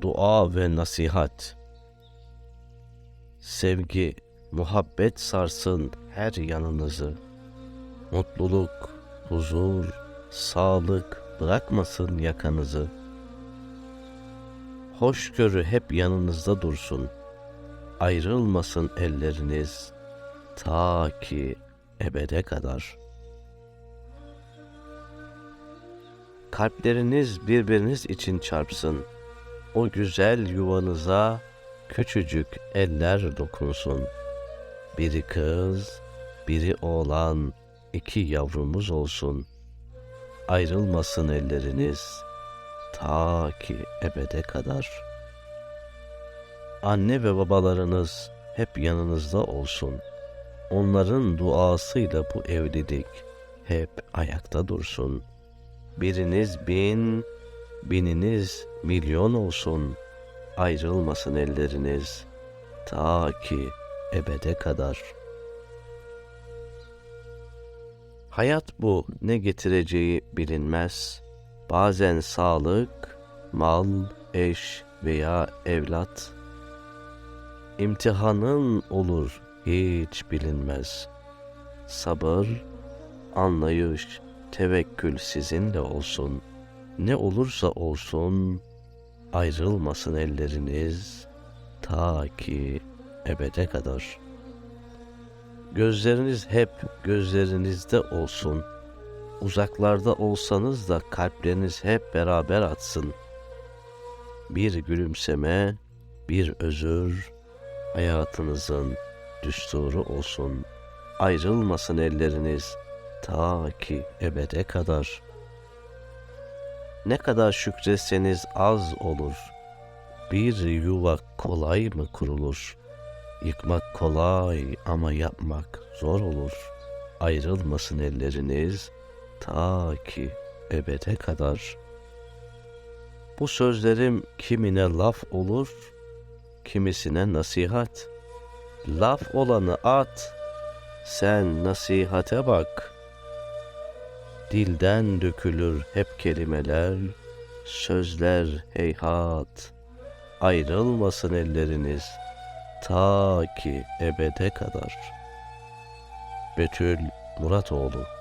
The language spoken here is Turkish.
dua ve nasihat. Sevgi, muhabbet sarsın her yanınızı. Mutluluk, huzur, sağlık bırakmasın yakanızı. Hoşgörü hep yanınızda dursun. Ayrılmasın elleriniz ta ki ebede kadar. Kalpleriniz birbiriniz için çarpsın. O güzel yuvanıza küçücük eller dokunsun. Biri kız, biri oğlan, iki yavrumuz olsun. Ayrılmasın elleriniz ta ki ebede kadar. Anne ve babalarınız hep yanınızda olsun. Onların duasıyla bu evlilik hep ayakta dursun. Biriniz bin, bininiz milyon olsun. Ayrılmasın elleriniz ta ki ebede kadar. Hayat bu ne getireceği bilinmez. Bazen sağlık, mal, eş veya evlat. İmtihanın olur hiç bilinmez. Sabır, anlayış, tevekkül sizinle olsun. Ne olursa olsun ayrılmasın elleriniz ta ki ebede kadar. Gözleriniz hep gözlerinizde olsun. Uzaklarda olsanız da kalpleriniz hep beraber atsın. Bir gülümseme, bir özür hayatınızın düsturu olsun. Ayrılmasın elleriniz ta ki ebede kadar. Ne kadar şükretseniz az olur. Bir yuva kolay mı kurulur? Yıkmak kolay ama yapmak zor olur. Ayrılmasın elleriniz ta ki ebede kadar. Bu sözlerim kimine laf olur, kimisine nasihat. Laf olanı at, sen nasihate bak. Dilden dökülür hep kelimeler, sözler heyhat. Ayrılmasın elleriniz ta ki ebede kadar. Betül Muratoğlu